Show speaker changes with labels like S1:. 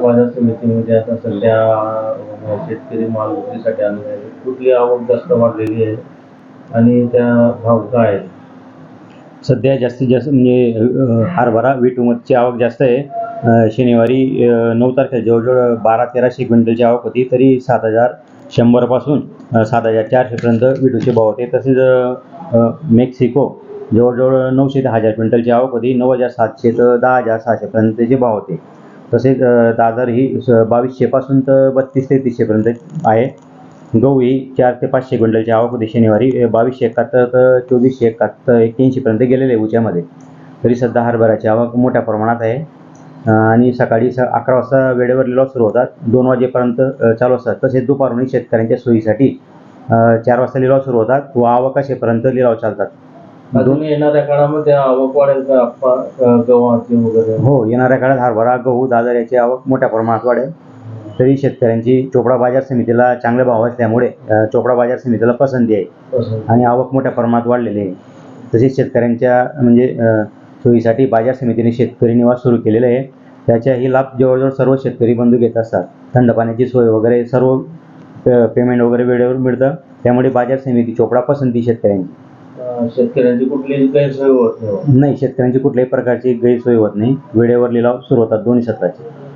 S1: बाजार समितीमध्ये आता सध्या शेतकरी माल विक्रीसाठी आणले आहे कुठली आवक जास्त वाढलेली आहे आणि त्या भाव काय आहेत?
S2: सध्या जास्तीत जास्त म्हणजे हरभरा वीटुमतची आवक जास्त आहे. शनिवारी नऊ तारखेला जवळजवळ बारा तेराशे क्विंटलची आवक होती तरी सात हजार शंभरपासून सात हजार चारशेपर्यंत विटूचे भाव होते. तसेच मेक्सिको जवळजवळ नऊशे ते हजार क्विंटलची आवक होती. नऊ हजार सातशे तर दहा हजार सहाशेपर्यंतचे भाव होते. तसेच दादर ही स- बावीसशेपासून तर बत्तीस ते तीसशेपर्यंत आहे. गहू ही चार ते पाचशे क्विंटलची आवक होती शनिवारी. बावीसशे एकाहत्तर तर चोवीसशे एकाहत्तर एक्क्याऐंशीपर्यंत गेलेले आहे उच्यामध्ये. तरी सध्या हरभऱ्याची आवक मोठ्या प्रमाणात आहे. आणि सकाळी स अकरा वाजता वेळेवर लिलाव सुरू होतात. दोन वाजेपर्यंत चालू असतात. तसेच दुपारून शेतकऱ्यांच्या सोयीसाठी चार वाजता लिलाव सुरू होतात व आवकाशेपर्यंत लिलाव चालतात.
S1: अजून येणाऱ्या काळामध्ये आवक वाढेल का? आप्पा गव्हाची वगैरे?
S2: हो येणाऱ्या काळात हरभरा गहू दादर याची आवक मोठ्या प्रमाणात वाढेल. तरी शेतकऱ्यांची चोपडा बाजार समितीला चांगले भाव असल्यामुळे चोपडा बाजार समितीला पसंती आहे. आणि आवक मोठ्या प्रमाणात वाढलेली आहे. तसेच शेतकऱ्यांच्या म्हणजे सोयीसाठी बाजार समितीने शेतकरी निवास सुरू केलेले आहे त्याचाही लाभ जवळजवळ सर्व शेतकरी बंधू घेत असतात. थंड पाण्याची सोय वगैरे सर्व पेमेंट वगैरे वेळेवर मिळतं. त्यामुळे बाजार समिती चोपडा पसंती शेतकऱ्यांची.
S1: शेतकऱ्यांची कुठलीही गैरसोय होत
S2: नाही शेतकऱ्यांची कुठल्याही प्रकारची गैरसोय होत नाही. वेळेवर लिलाव सुरू होतात दोन्ही सत्राचे.